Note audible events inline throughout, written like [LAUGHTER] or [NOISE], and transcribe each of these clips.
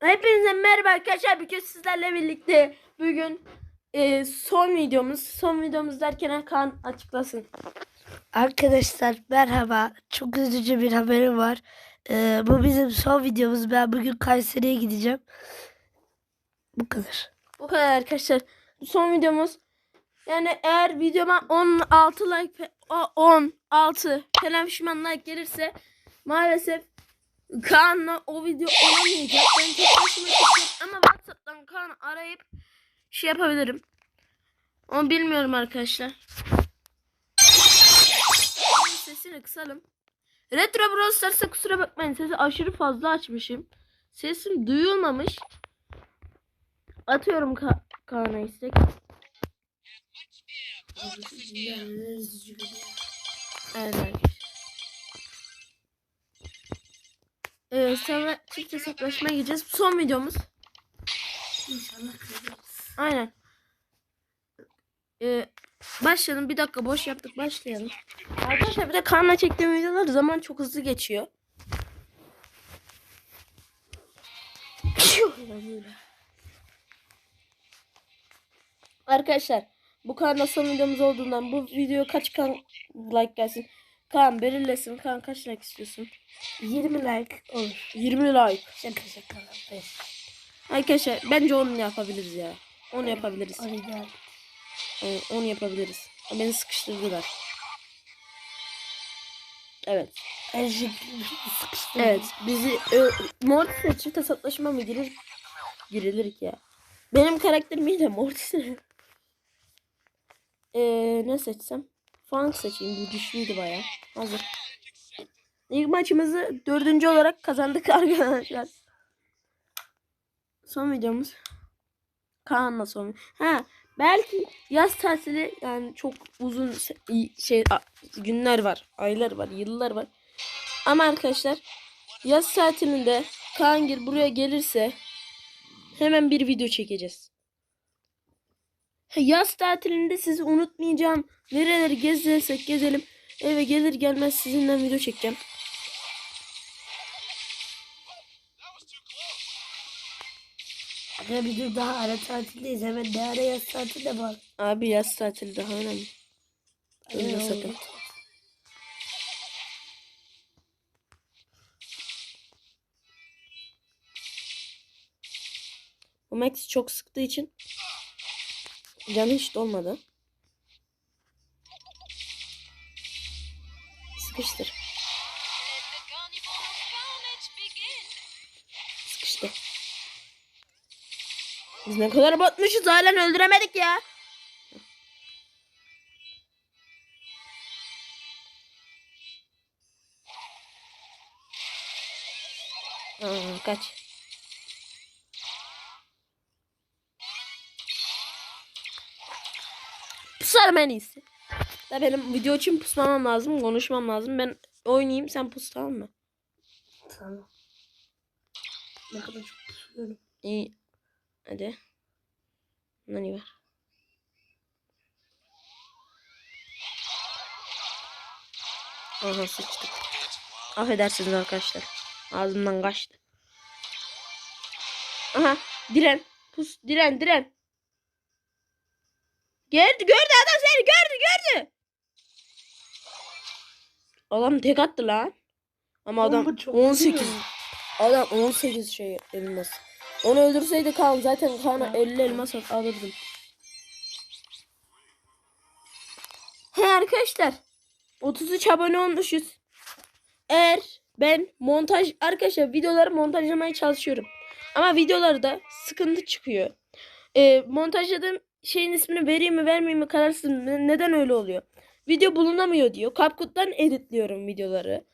Hepinize merhaba arkadaşlar. Bugün sizlerle birlikte bugün e, son videomuz. Son videomuz derken Hakan açıklasın. Arkadaşlar merhaba. Çok üzücü bir haberim var. Ee, bu bizim son videomuz. Ben bugün Kayseri'ye gideceğim. Bu kadar. Bu kadar arkadaşlar. Son videomuz. Yani eğer videoma 16 like fe- o- 16 falan pişman like gelirse maalesef Kaan'la o video olamayacak. Ben tek başıma çekeceğim ama Whatsapp'tan Kaan'ı arayıp şey yapabilirim. Ama bilmiyorum arkadaşlar. Sesini kısalım. Retro Brawl Stars'a kusura bakmayın. Sesi aşırı fazla açmışım. Sesim duyulmamış. Atıyorum Ka Kaan'a istek. Evet arkadaşlar. Ee, sonra çift hesaplaşmaya gideceğiz. Son videomuz. Aynen. Ee, başlayalım. Bir dakika boş yaptık. Başlayalım. Arkadaşlar bir de Kaan'la çektiğim videolar zaman çok hızlı geçiyor. Arkadaşlar bu Kaan'la son videomuz olduğundan bu video kaç kan like gelsin? Kaan belirlesin. Kaan kaç like istiyorsun? 20 like olur. 20 like. Şaka şaka. Beş. Arkadaşlar bence onu yapabiliriz ya. Onu yapabiliriz. Hadi gel. Onu, onu yapabiliriz. Beni sıkıştırdılar. Evet. Şey. Evet. Bizi ö, Mortis'e çift hesaplaşma mı girir? Girilir ki ya. Benim karakterim iyi de Mortis'e. [LAUGHS] Ee, ne seçsem? Funk seçeyim. Bu güçlüydü baya. Hazır. İlk maçımızı dördüncü olarak kazandık [LAUGHS] arkadaşlar. Son videomuz. Kaan'la son. Ha belki yaz tatili yani çok uzun şey günler var, aylar var, yıllar var. Ama arkadaşlar yaz tatilinde Kaangir buraya gelirse hemen bir video çekeceğiz. Yaz tatilinde sizi unutmayacağım. Nereleri gezersek gezelim. Eve gelir gelmez sizinle video çekeceğim. Aga bir dur daha ara tatildeyiz. Hemen ne ara yaz tatili de var. Abi yaz tatili daha önemli. Ölme sakın. Bu Max çok sıktığı için canı hiç dolmadı. Sıkıştır. Sıkıştı. Biz ne kadar batmışız halen öldüremedik ya. Aa, kaç. Pusarım en iyisi. Da benim video için pusmamam lazım, konuşmam lazım. Ben oynayayım, sen pus tamam mı? Tamam. Ne kadar çok pusuyorum. İyi. Hadi. Nani ver. Aha sıçtık. Affedersiniz arkadaşlar. Ağzımdan kaçtı. Aha diren. Pus diren diren. Gördü gördü adam seni gördü gördü. Adam tek attı lan. Ama Oğlum adam çok 18. vuruyor. Adam 18 şey elmas. Onu öldürseydi Kaan zaten Kaan'a 50 elmas al- alırdım. He arkadaşlar. 33 abone olmuşuz. Eğer ben montaj arkadaşlar videoları montajlamaya çalışıyorum. Ama videolarda sıkıntı çıkıyor. Ee, montajladığım şeyin ismini vereyim mi vermeyeyim mi kararsızım. Ne- Neden öyle oluyor? Video bulunamıyor diyor. CapCut'tan editliyorum videoları.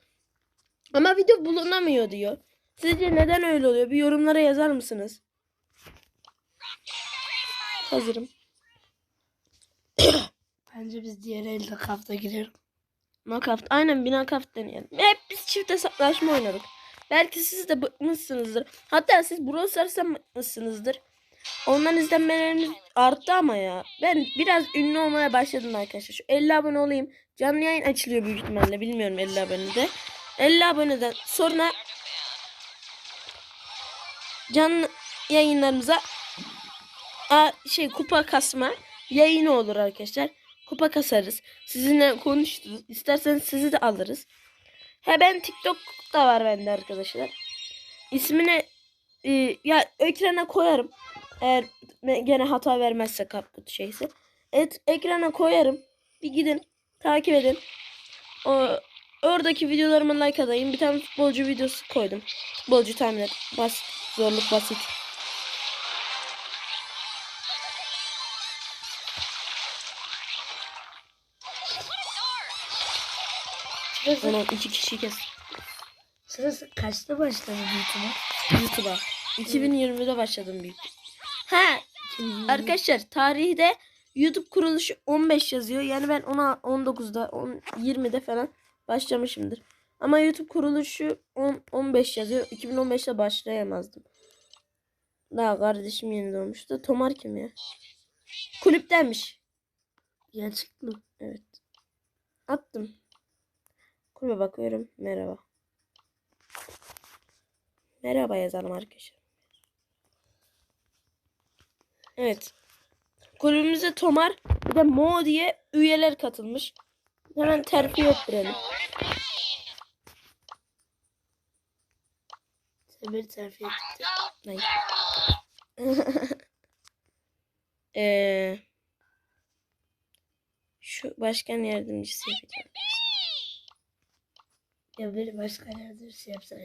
Ama video bulunamıyor diyor. Sizce neden öyle oluyor? Bir yorumlara yazar mısınız? Hazırım. [COUGHS] Bence biz diğer elde kafta girelim. Knockout. Aynen bir knockout deneyelim. Hep biz çift hesaplaşma oynadık. Belki siz de bıkmışsınızdır. Hatta siz Brawl Stars'tan bıkmışsınızdır. Ondan izlenmelerimiz arttı ama ya. Ben biraz ünlü olmaya başladım arkadaşlar. Şu 50 abone olayım. Canlı yayın açılıyor büyük ihtimalle. Bilmiyorum 50 abonede. 50 aboneden sonra canlı yayınlarımıza a, şey kupa kasma yayını olur arkadaşlar. Kupa kasarız. Sizinle konuşuruz. İsterseniz sizi de alırız. He ben TikTok da var bende arkadaşlar. İsmini e, ya ekrana koyarım. Eğer gene hata vermezse kaput şeyse. Evet ekrana koyarım. Bir gidin takip edin. O, oradaki videolarıma like adayım. Bir tane futbolcu videosu koydum. Futbolcu tahmin et. Basit. Zorluk basit. Sırası, Onu iki kişi kes. sırası kaçta başladı YouTube'a? YouTube'a. 2020'de başladım büyük. Ha arkadaşlar tarihi de YouTube kuruluşu 15 yazıyor. Yani ben ona 19'da 10, 20'de falan başlamışımdır. Ama YouTube kuruluşu 10, 15 yazıyor. 2015'te başlayamazdım. Daha kardeşim yeni doğmuştu. Tomar kim ya? Kulüptenmiş. Gerçek mi? Evet. Attım. Kulübe bakıyorum. Merhaba. Merhaba yazalım arkadaşlar. Evet. Kulübümüze Tomar bir de Mo diye üyeler katılmış. Hemen terfi ettirelim. Beni terfi. Hayır. [LAUGHS] Eee şu başkan yardımcısı yapacağım. Ya bir şey yapsana.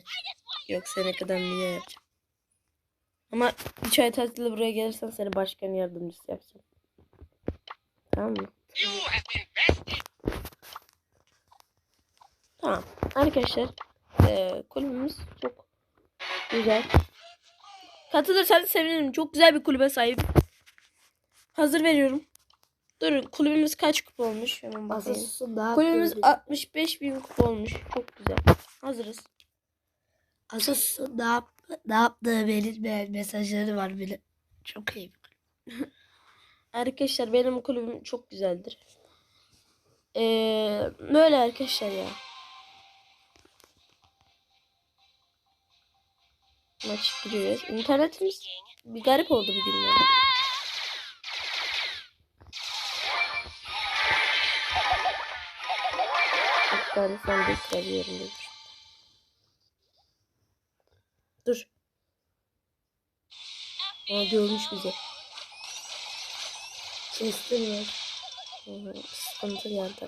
Yok sene kadar niye yapacağım. Ama 3 ay tatilde buraya gelirsen seni başkan yardımcısı yapacağım. Tamam mı? Tamam. Arkadaşlar eee kulübümüz çok güzel. Katılırsanız sevinirim. Çok güzel bir kulübe sahip. Hazır veriyorum. Durun kulübümüz kaç kupa olmuş? Hemen bakayım. Daha Kulübümüz yaptığı, 65 bin kupa olmuş. Çok güzel. Hazırız. Ne, yap, ne yaptığı verilmeyen mesajları var bile. Çok iyi. [LAUGHS] Arkadaşlar benim kulübüm çok güzeldir. Ee, böyle arkadaşlar ya. Maç giriyoruz. İnternetimiz bir garip oldu bugün ya. Bir tane Dur. Aa, görmüş bizi. Hı hı, Sıkıntı geldi.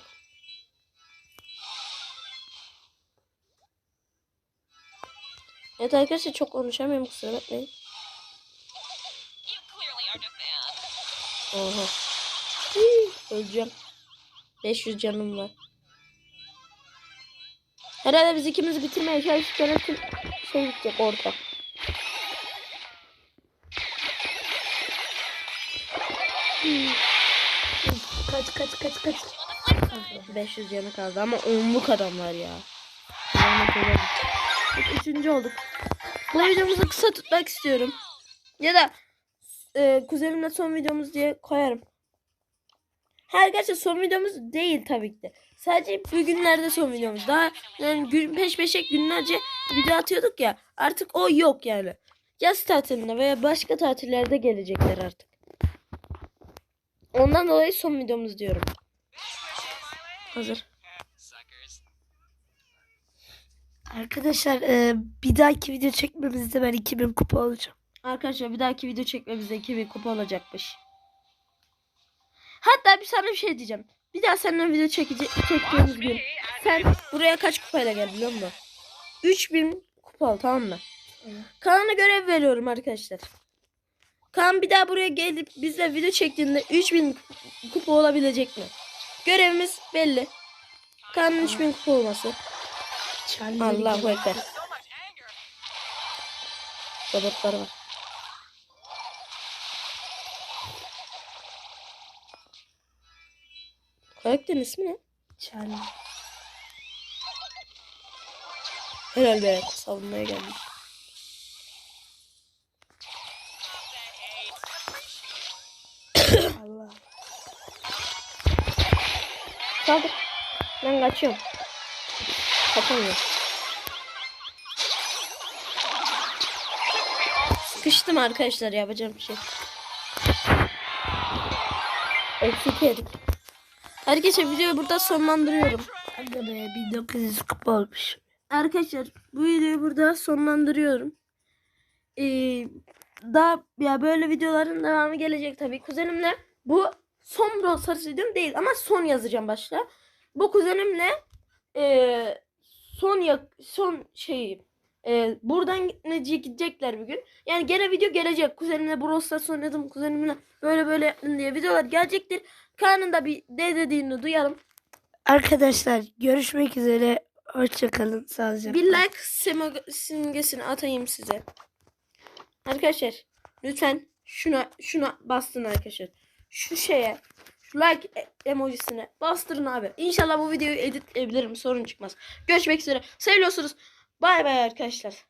Evet arkadaşlar çok konuşamıyorum kusura bakmayın. Oha. Hii, Öleceğim. 500 canım var. Herhalde biz ikimiz bitirmeye tüm şey bitecek orta. Kaç kaç kaç kaç. 500 canı kaldı ama onluk adamlar ya. Üçüncü olduk. Bu videomuzu kısa tutmak istiyorum. Ya da e, kuzenimle son videomuz diye koyarım. Her gerçi son videomuz değil tabii ki de. Sadece bugünlerde son videomuz. Daha yani gün, peş peşe günlerce video atıyorduk ya. Artık o yok yani. Yaz tatilinde veya başka tatillerde gelecekler artık. Ondan dolayı son videomuz diyorum. Hazır. Arkadaşlar e, bir dahaki video çekmemizde ben 2000 kupa olacağım. Arkadaşlar bir dahaki video çekmemizde 2000 kupa olacakmış. Hatta bir sana bir şey diyeceğim. Bir daha seninle video çekecek, çektiğimiz gün sen buraya kaç kupayla gel biliyor musun? 3000 kupa al tamam mı? Kaan'a görev veriyorum arkadaşlar. Kaan bir daha buraya gelip bizle video çektiğinde 3000 kupa olabilecek mi? Görevimiz belli. Kaan'ın 3000 kupa olması. Allahu Ekber. Robotlar var. Karakterin ismi ne? Charlie. Helal be. Savunmaya gelmiş. Allah. Saldır. Ben kaçıyorum. Kaçamıyorum. Sıkıştım arkadaşlar yapacağım bir şey. Eksik yedik. Arkadaşlar videoyu burada sonlandırıyorum. Anne be 1900 kupa olmuş. Arkadaşlar bu videoyu burada sonlandırıyorum. Ee, daha ya böyle videoların devamı gelecek tabii. Kuzenimle bu son Brawl Stars videom değil ama son yazacağım başta. Bu kuzenimle ee, son ya, son şeyi ee, buradan gidecekler bugün. Yani gene video gelecek. Kuzenimle Brawl Stars oynadım. Kuzenimle böyle böyle yaptım diye videolar gelecektir. Kaan'ın da bir de dediğini duyalım. Arkadaşlar görüşmek üzere. Hoşçakalın. Sağlıcakla. Bir like simgesini atayım size. Arkadaşlar lütfen şuna şuna bastın arkadaşlar. Şu şeye şu like e- emojisine bastırın abi. İnşallah bu videoyu editleyebilirim sorun çıkmaz. Görüşmek üzere. Seviyorsunuz. Bay bay arkadaşlar.